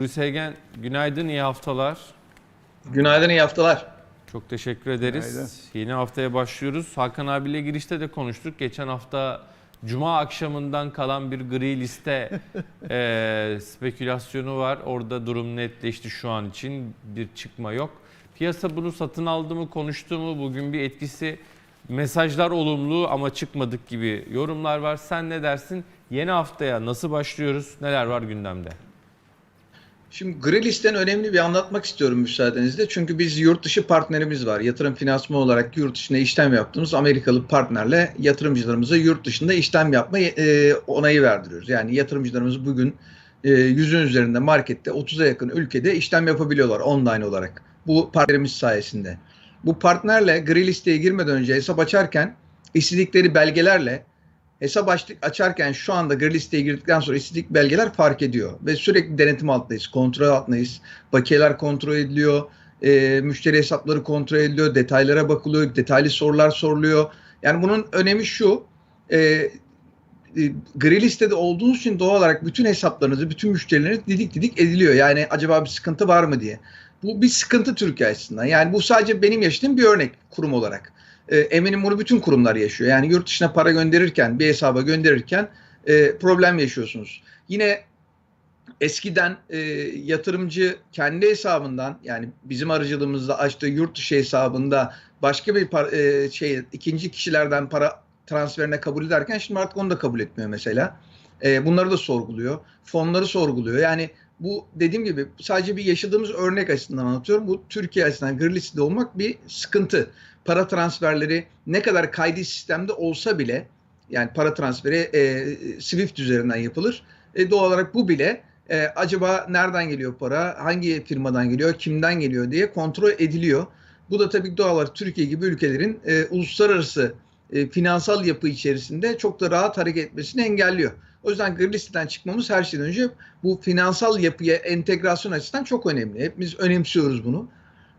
Hulusi Egen, günaydın, iyi haftalar. Günaydın, iyi haftalar. Çok teşekkür ederiz. Günaydın. Yeni haftaya başlıyoruz. Hakan abiyle girişte de konuştuk. Geçen hafta Cuma akşamından kalan bir gri liste eee, spekülasyonu var. Orada durum netleşti şu an için. Bir çıkma yok. Piyasa bunu satın aldı mı, konuştu mu? Bugün bir etkisi mesajlar olumlu ama çıkmadık gibi yorumlar var. Sen ne dersin? Yeni haftaya nasıl başlıyoruz? Neler var gündemde? Şimdi gri listen önemli bir anlatmak istiyorum müsaadenizle. Çünkü biz yurt dışı partnerimiz var. Yatırım finansman olarak yurt dışında işlem yaptığımız Amerikalı partnerle yatırımcılarımıza yurt dışında işlem yapma e, onayı verdiriyoruz. Yani yatırımcılarımız bugün e, yüzün üzerinde markette 30'a yakın ülkede işlem yapabiliyorlar online olarak. Bu partnerimiz sayesinde. Bu partnerle gri listeye girmeden önce hesap açarken istedikleri belgelerle hesap açtık, açarken şu anda gri listeye girdikten sonra istedik belgeler fark ediyor. Ve sürekli denetim altındayız, kontrol altındayız. Bakiyeler kontrol ediliyor, e, müşteri hesapları kontrol ediliyor, detaylara bakılıyor, detaylı sorular soruluyor. Yani bunun önemi şu, e, e, gri listede olduğunuz için doğal olarak bütün hesaplarınızı, bütün müşterileriniz didik didik ediliyor. Yani acaba bir sıkıntı var mı diye. Bu bir sıkıntı Türkiye açısından. Yani bu sadece benim yaşadığım bir örnek kurum olarak. E, eminim bunu bütün kurumlar yaşıyor. Yani yurt dışına para gönderirken, bir hesaba gönderirken e, problem yaşıyorsunuz. Yine eskiden e, yatırımcı kendi hesabından yani bizim aracılığımızla açtığı yurt dışı hesabında başka bir par- e, şey ikinci kişilerden para transferine kabul ederken şimdi artık onu da kabul etmiyor mesela. E, bunları da sorguluyor. Fonları sorguluyor. Yani bu dediğim gibi sadece bir yaşadığımız örnek açısından anlatıyorum. Bu Türkiye açısından gri listede olmak bir sıkıntı. Para transferleri ne kadar kaydı sistemde olsa bile yani para transferi e, Swift üzerinden yapılır. E, doğal olarak bu bile e, acaba nereden geliyor para, hangi firmadan geliyor, kimden geliyor diye kontrol ediliyor. Bu da tabii doğal olarak Türkiye gibi ülkelerin e, uluslararası e, finansal yapı içerisinde çok da rahat hareket etmesini engelliyor. O yüzden gri listeden çıkmamız her şeyden önce bu finansal yapıya entegrasyon açısından çok önemli. Hepimiz önemsiyoruz bunu.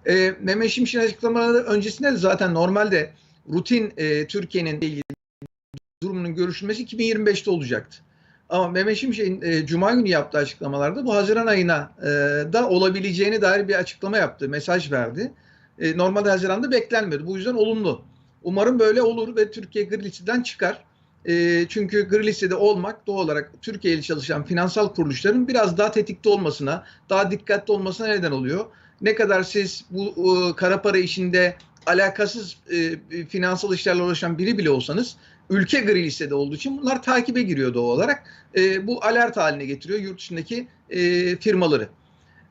E, Mehmet Şimşek'in açıklamaları öncesinde de zaten normalde rutin e, Türkiye'nin ilgili durumunun görüşülmesi 2025'te olacaktı. Ama Mehmet Şimşek'in e, Cuma günü yaptığı açıklamalarda bu Haziran ayına e, da olabileceğine dair bir açıklama yaptı, mesaj verdi. E, normalde Haziran'da beklenmiyordu. Bu yüzden olumlu. Umarım böyle olur ve Türkiye gri listeden çıkar. E, çünkü gri listede olmak doğal olarak Türkiye ile çalışan finansal kuruluşların biraz daha tetikte olmasına, daha dikkatli olmasına neden oluyor. Ne kadar siz bu e, kara para işinde alakasız e, finansal işlerle uğraşan biri bile olsanız ülke gri listede olduğu için bunlar takibe giriyor doğal olarak. E, bu alert haline getiriyor yurt dışındaki e, firmaları.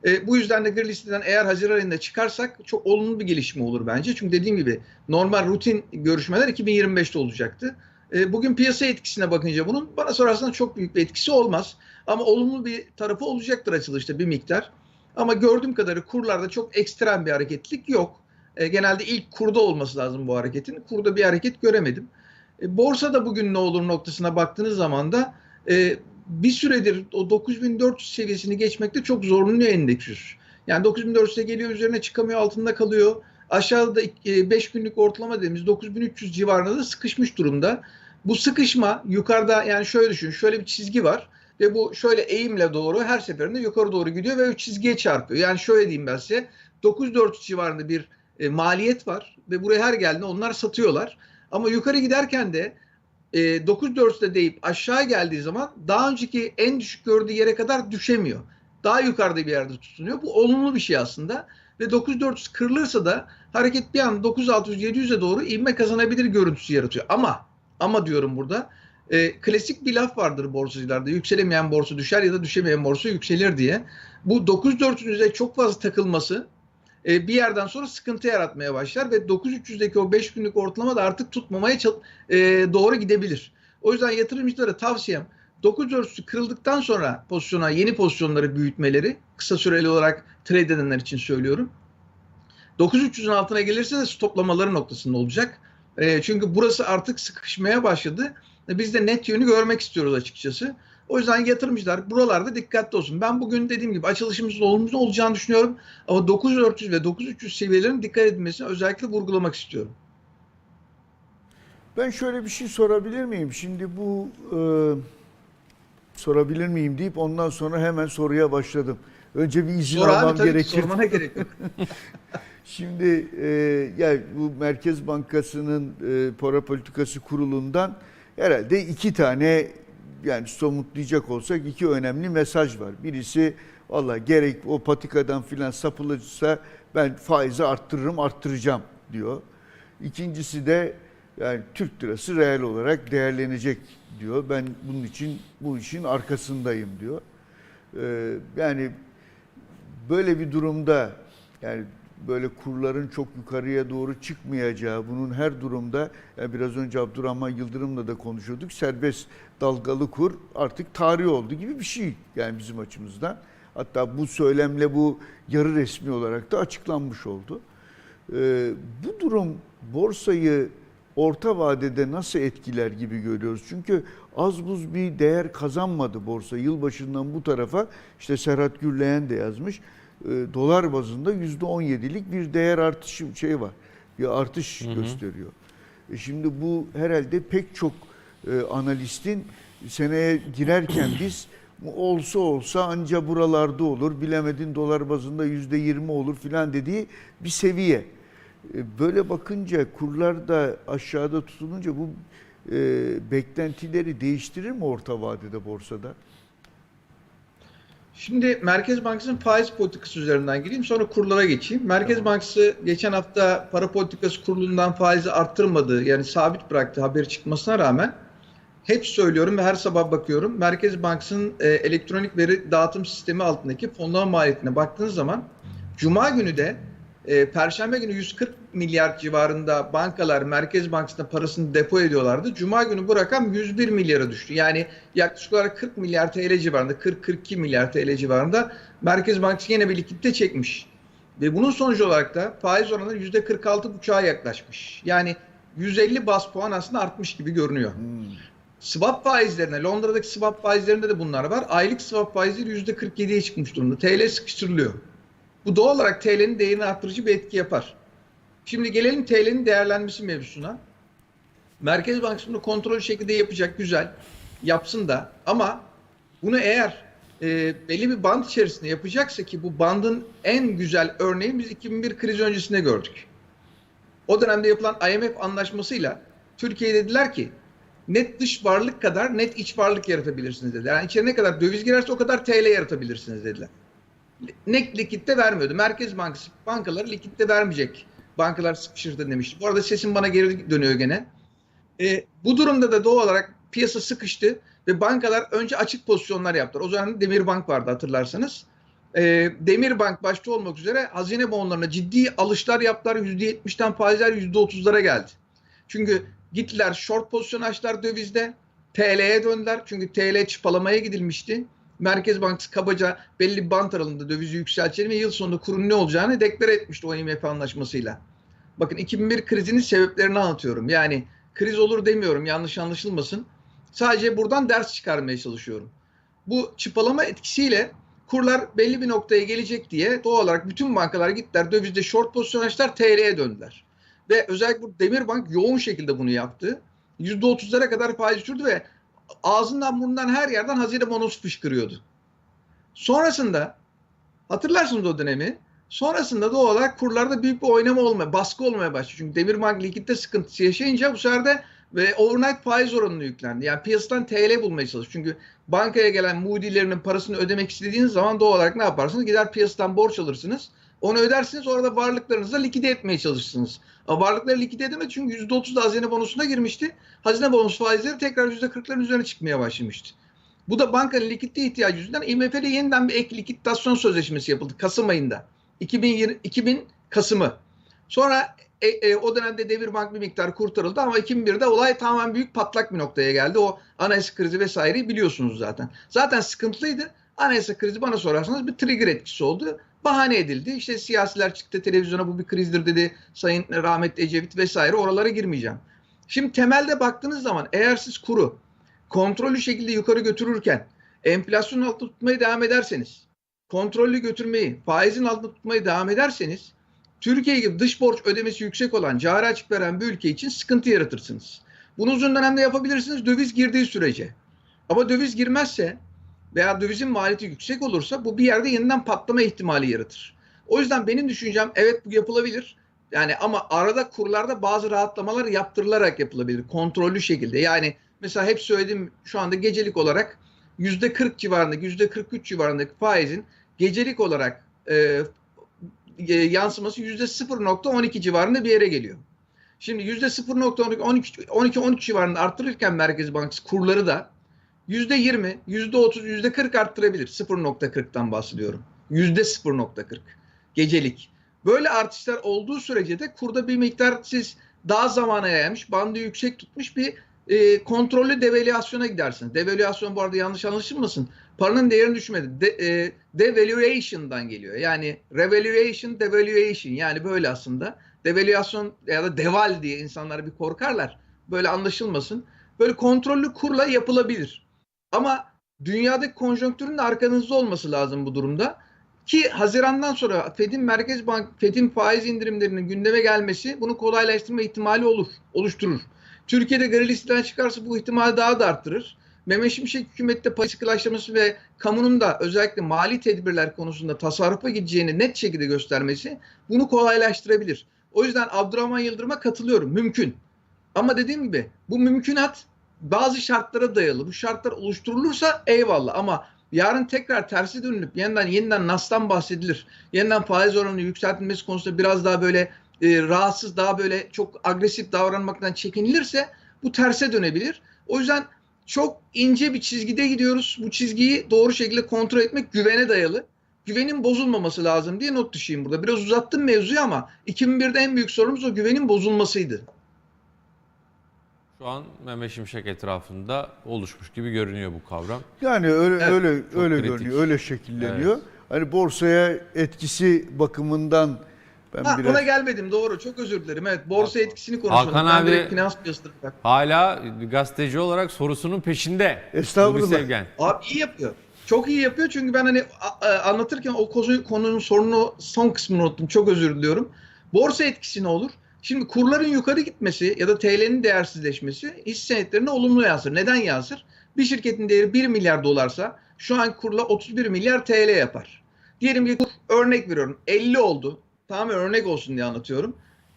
E, bu yüzden de gri listeden eğer Haziran ayında çıkarsak çok olumlu bir gelişme olur bence. Çünkü dediğim gibi normal rutin görüşmeler 2025'te olacaktı. E, bugün piyasa etkisine bakınca bunun bana sorarsan çok büyük bir etkisi olmaz. Ama olumlu bir tarafı olacaktır açılışta bir miktar. Ama gördüğüm kadarıyla kurlarda çok ekstrem bir hareketlik yok. E, genelde ilk kurda olması lazım bu hareketin. Kurda bir hareket göremedim. E, borsada bugün ne olur noktasına baktığınız zaman da e, bir süredir o 9400 seviyesini geçmekte çok zorlanıyor endeksüz. Yani 9400'e geliyor üzerine çıkamıyor altında kalıyor. Aşağıda 5 günlük ortalama dediğimiz 9300 civarında da sıkışmış durumda. Bu sıkışma yukarıda yani şöyle düşün şöyle bir çizgi var ve bu şöyle eğimle doğru her seferinde yukarı doğru gidiyor ve o çizgiye çarpıyor. Yani şöyle diyeyim ben size 9400 civarında bir e, maliyet var ve buraya her geldiğinde onlar satıyorlar. Ama yukarı giderken de e, 9400'de deyip aşağı geldiği zaman daha önceki en düşük gördüğü yere kadar düşemiyor. Daha yukarıda bir yerde tutunuyor. Bu olumlu bir şey aslında. Ve 9400 kırılırsa da hareket bir anda 9600-700'e doğru ivme kazanabilir görüntüsü yaratıyor. Ama ama diyorum burada e, klasik bir laf vardır borsacılarda. Yükselemeyen borsa düşer ya da düşemeyen borsa yükselir diye. Bu 9400'e çok fazla takılması e, bir yerden sonra sıkıntı yaratmaya başlar ve 9300'deki o 5 günlük ortalama da artık tutmamaya e, doğru gidebilir. O yüzden yatırımcılara tavsiyem 9400 kırıldıktan sonra pozisyona yeni pozisyonları büyütmeleri kısa süreli olarak trade edenler için söylüyorum. 9300'ün altına gelirse de stoplamaları noktasında olacak. E, çünkü burası artık sıkışmaya başladı. E, biz de net yönü görmek istiyoruz açıkçası. O yüzden yatırımcılar buralarda dikkatli olsun. Ben bugün dediğim gibi açılışımızın olumlu olacağını düşünüyorum. Ama 9400 ve 9300 seviyelerinin dikkat edilmesini özellikle vurgulamak istiyorum. Ben şöyle bir şey sorabilir miyim? Şimdi bu e, sorabilir miyim deyip ondan sonra hemen soruya başladım. Önce bir izin Sor abi almam tabii ki, gerekir. sormana gerek yok. Şimdi e, yani bu Merkez Bankası'nın e, para politikası kurulundan herhalde iki tane yani somutlayacak olsak iki önemli mesaj var. Birisi valla gerek o patikadan filan sapılırsa ben faizi arttırırım arttıracağım diyor. İkincisi de yani Türk lirası reel olarak değerlenecek diyor. Ben bunun için bu işin arkasındayım diyor. Ee, yani böyle bir durumda yani böyle kurların çok yukarıya doğru çıkmayacağı, bunun her durumda biraz önce Abdurrahman Yıldırım'la da konuşuyorduk. Serbest dalgalı kur artık tarih oldu gibi bir şey yani bizim açımızdan. Hatta bu söylemle bu yarı resmi olarak da açıklanmış oldu. Ee, bu durum borsayı orta vadede nasıl etkiler gibi görüyoruz. Çünkü az buz bir değer kazanmadı borsa yılbaşından bu tarafa. İşte Serhat Gürleyen de yazmış. E, dolar bazında %17'lik bir değer artışı şey var. Bir artış gösteriyor. E şimdi bu herhalde pek çok e, analistin seneye girerken biz olsa olsa anca buralarda olur, bilemedin dolar bazında %20 olur filan dediği bir seviye. E, Böyle bakınca kurlar da aşağıda tutununca bu e, beklentileri değiştirir mi orta vadede borsada? Şimdi Merkez Bankası'nın faiz politikası üzerinden gireyim sonra kurlara geçeyim. Merkez Bankası geçen hafta para politikası kurulundan faizi arttırmadı yani sabit bıraktı haberi çıkmasına rağmen hep söylüyorum ve her sabah bakıyorum. Merkez Bankası'nın e, elektronik veri dağıtım sistemi altındaki fonlama maliyetine baktığınız zaman Cuma günü de e, Perşembe günü 140 milyar civarında bankalar Merkez Bankası'na parasını depo ediyorlardı. Cuma günü bu rakam 101 milyara düştü. Yani yaklaşık olarak 40 milyar TL civarında, 40-42 milyar TL civarında Merkez Bankası yine bir likitte çekmiş. Ve bunun sonucu olarak da faiz oranı %46,5'a yaklaşmış. Yani 150 bas puan aslında artmış gibi görünüyor. Swap faizlerine, Londra'daki swap faizlerinde de bunlar var. Aylık swap faizleri %47'ye çıkmış durumda. TL sıkıştırılıyor. Bu doğal olarak TL'nin değerini arttırıcı bir etki yapar. Şimdi gelelim TL'nin değerlenmesi mevzusuna. Merkez Bankası bunu kontrollü şekilde yapacak, güzel. Yapsın da ama bunu eğer e, belli bir band içerisinde yapacaksa ki bu bandın en güzel örneği biz 2001 kriz öncesinde gördük. O dönemde yapılan IMF anlaşmasıyla Türkiye dediler ki net dış varlık kadar net iç varlık yaratabilirsiniz dediler. Yani içeri ne kadar döviz girerse o kadar TL yaratabilirsiniz dediler. Net likitte vermiyordu. Merkez Bankası bankaları likitte vermeyecek. Bankalar sıkışırdı demişti. Bu arada sesim bana geri dönüyor gene. E, bu durumda da doğal olarak piyasa sıkıştı ve bankalar önce açık pozisyonlar yaptılar. O zaman Demirbank vardı hatırlarsanız. E, Demirbank başta olmak üzere hazine bonlarına ciddi alışlar yaptılar. %70'den faizler %30'lara geldi. Çünkü gittiler short pozisyon açtılar dövizde. TL'ye döndüler. Çünkü TL çıpalamaya gidilmişti. Merkez Bankası kabaca belli bir bant aralığında dövizi yükseltelim ve yıl sonunda kurun ne olacağını deklare etmişti o IMF anlaşmasıyla. Bakın 2001 krizinin sebeplerini anlatıyorum. Yani kriz olur demiyorum yanlış anlaşılmasın. Sadece buradan ders çıkarmaya çalışıyorum. Bu çıpalama etkisiyle kurlar belli bir noktaya gelecek diye doğal olarak bütün bankalar gittiler dövizde short pozisyon açtılar TL'ye döndüler. Ve özellikle bu Demirbank yoğun şekilde bunu yaptı. %30'lara kadar faiz düşürdü ve ağzından burnundan her yerden hazine bonosu fışkırıyordu. Sonrasında hatırlarsınız o dönemi. Sonrasında doğal olarak kurlarda büyük bir oynama olmaya, baskı olmaya başladı. Çünkü Demirbank likitte sıkıntısı yaşayınca bu sefer de ve overnight faiz oranını yüklendi. Yani piyasadan TL bulmaya çalıştı. Çünkü bankaya gelen Moody'lerinin parasını ödemek istediğiniz zaman doğal olarak ne yaparsınız? Gider piyasadan borç alırsınız. Onu ödersiniz orada varlıklarınızı da likide etmeye çalışırsınız. Ama varlıkları likide edemedi çünkü %30 da hazine bonosuna girmişti. Hazine bonosu faizleri tekrar %40'ların üzerine çıkmaya başlamıştı. Bu da bankanın likidite ihtiyacı yüzünden IMF'de yeniden bir ek likitasyon sözleşmesi yapıldı Kasım ayında. 2020, 2000 Kasım'ı. Sonra e, e, o dönemde Demirbank bir miktar kurtarıldı ama 2001'de olay tamamen büyük patlak bir noktaya geldi. O anayasa krizi vesaireyi biliyorsunuz zaten. Zaten sıkıntılıydı. Anayasa krizi bana sorarsanız bir trigger etkisi oldu. Bahane edildi. İşte siyasiler çıktı televizyona bu bir krizdir dedi. Sayın rahmetli Ecevit vesaire oralara girmeyeceğim. Şimdi temelde baktığınız zaman eğer siz kuru kontrollü şekilde yukarı götürürken enflasyonun altında tutmaya devam ederseniz, kontrollü götürmeyi, faizin altında tutmaya devam ederseniz Türkiye gibi dış borç ödemesi yüksek olan, cari açık veren bir ülke için sıkıntı yaratırsınız. Bunu uzun dönemde yapabilirsiniz döviz girdiği sürece. Ama döviz girmezse veya dövizin maliyeti yüksek olursa bu bir yerde yeniden patlama ihtimali yaratır. O yüzden benim düşüncem evet bu yapılabilir. Yani ama arada kurlarda bazı rahatlamalar yaptırılarak yapılabilir. Kontrollü şekilde. Yani mesela hep söylediğim şu anda gecelik olarak %40 civarındaki, %43 civarındaki faizin gecelik olarak e, e, yansıması %0.12 civarında bir yere geliyor. Şimdi %0.12 12-13 civarında arttırırken Merkez Bankası kurları da %20, %30, %40 arttırabilir. 0.40'tan bahsediyorum. %0.40 gecelik. Böyle artışlar olduğu sürece de kurda bir miktar siz daha zamana yaymış, bandı yüksek tutmuş bir e, kontrollü devalüasyona gidersiniz. Devalüasyon bu arada yanlış anlaşılmasın. Paranın değerini düşmedi. De, e, devaluation'dan geliyor. Yani revaluation, devaluation yani böyle aslında. Devalüasyon ya da deval diye insanlar bir korkarlar. Böyle anlaşılmasın. Böyle kontrollü kurla yapılabilir. Ama dünyadaki konjonktürün de arkanızda olması lazım bu durumda. Ki Haziran'dan sonra Fed'in Merkez Bank Fed'in faiz indirimlerinin gündeme gelmesi bunu kolaylaştırma ihtimali olur, oluşturur. Türkiye'de gri listeden çıkarsa bu ihtimali daha da arttırır. Mehmet Şimşek hükümette para sıkılaştırması ve kamunun da özellikle mali tedbirler konusunda tasarrufa gideceğini net şekilde göstermesi bunu kolaylaştırabilir. O yüzden Abdurrahman Yıldırım'a katılıyorum. Mümkün. Ama dediğim gibi bu mümkünat bazı şartlara dayalı. Bu şartlar oluşturulursa eyvallah ama yarın tekrar tersi dönülüp yeniden yeniden NAS'tan bahsedilir. Yeniden faiz oranının yükseltilmesi konusunda biraz daha böyle e, rahatsız, daha böyle çok agresif davranmaktan çekinilirse bu terse dönebilir. O yüzden çok ince bir çizgide gidiyoruz. Bu çizgiyi doğru şekilde kontrol etmek güvene dayalı. Güvenin bozulmaması lazım diye not düşeyim burada. Biraz uzattım mevzuyu ama 2001'de en büyük sorunumuz o güvenin bozulmasıydı. Şu an Mehmet Şimşek etrafında oluşmuş gibi görünüyor bu kavram. Yani öyle Evet, öyle öyle kritik. görünüyor, öyle şekilleniyor. Hani borsaya etkisi bakımından ben Ha, biraz Buna gelmedim doğru çok özür dilerim. Evet borsa etkisini konuşalım. Hakan ben abi- finans. Hala gazeteci olarak sorusunun peşinde. Estağfurullah. Abi iyi yapıyor. Çok iyi yapıyor çünkü ben hani anlatırken o kozu, konunun sorunu son kısmını unuttum. Çok özür diliyorum. Borsa etkisi ne olur? Şimdi kurların yukarı gitmesi ya da TL'nin değersizleşmesi hisse senetlerine olumlu yansır. Neden yansır? Bir şirketin değeri 1 milyar dolarsa şu an kurla 31 milyar TL yapar. Diyelim ki örnek veriyorum 50 oldu. Tamamen örnek olsun diye anlatıyorum.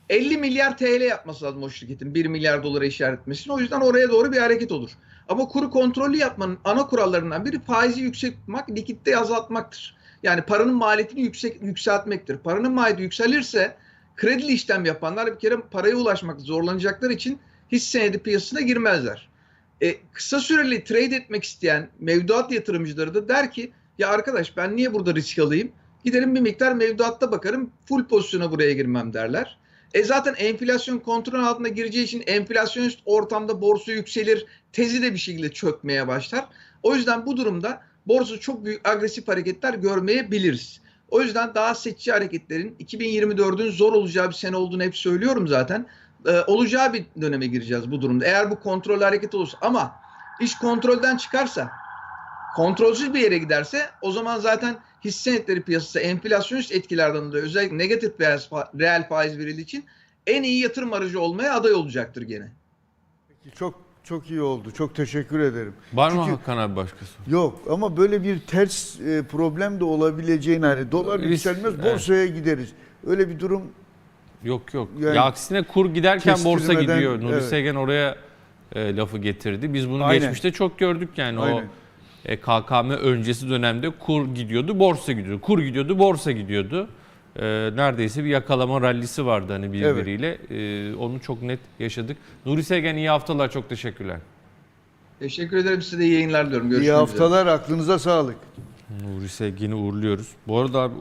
50 milyar TL yapması lazım o şirketin 1 milyar dolara işaret etmesini. O yüzden oraya doğru bir hareket olur. Ama kuru kontrollü yapmanın ana kurallarından biri faizi yüksek tutmak, likiditeyi azaltmaktır. Yani paranın maliyetini yüksek yükseltmektir. Paranın maliyeti yükselirse kredili işlem yapanlar bir kere paraya ulaşmak zorlanacaklar için hisse senedi piyasasına girmezler. E, kısa süreli trade etmek isteyen mevduat yatırımcıları da der ki ya arkadaş ben niye burada risk alayım? Giderim bir miktar mevduatta bakarım full pozisyona buraya girmem derler. E zaten enflasyon kontrol altına gireceği için enflasyonist ortamda borsa yükselir. Tezi de bir şekilde çökmeye başlar. O yüzden bu durumda borsa çok büyük agresif hareketler görmeyebiliriz. O yüzden daha seçici hareketlerin 2024'ün zor olacağı bir sene olduğunu hep söylüyorum zaten. Ee, olacağı bir döneme gireceğiz bu durumda. Eğer bu kontrol hareket olursa ama iş kontrolden çıkarsa kontrolsüz bir yere giderse o zaman zaten hisse senetleri piyasası enflasyonist etkilerden dolayı özellikle negatif reel, fa- reel faiz verildiği için en iyi yatırım aracı olmaya aday olacaktır gene. çok çok iyi oldu. Çok teşekkür ederim. Var mı Çünkü- Hakan abi başkası? Yok ama böyle bir ters e, problem de olabileceğini hani dolar Risk- yükselmez evet. borsaya gideriz. Öyle bir durum Yok yok. Yani ya aksine kur giderken borsa kestirmeden- gidiyor. Nuri evet. Sevgen oraya e, lafı getirdi. Biz bunu Aynen. geçmişte çok gördük yani Aynen. o e, KKM öncesi dönemde kur gidiyordu, borsa gidiyordu. Kur gidiyordu, borsa gidiyordu. E, neredeyse bir yakalama rallisi vardı hani birbiriyle. E, onu çok net yaşadık. Nuri Sevgen iyi haftalar. Çok teşekkürler. Teşekkür ederim size de iyi yayınlar diliyorum. iyi Görüşmek üzere. haftalar aklınıza sağlık. Nuri Sevgen'i uğurluyoruz. Bu arada abi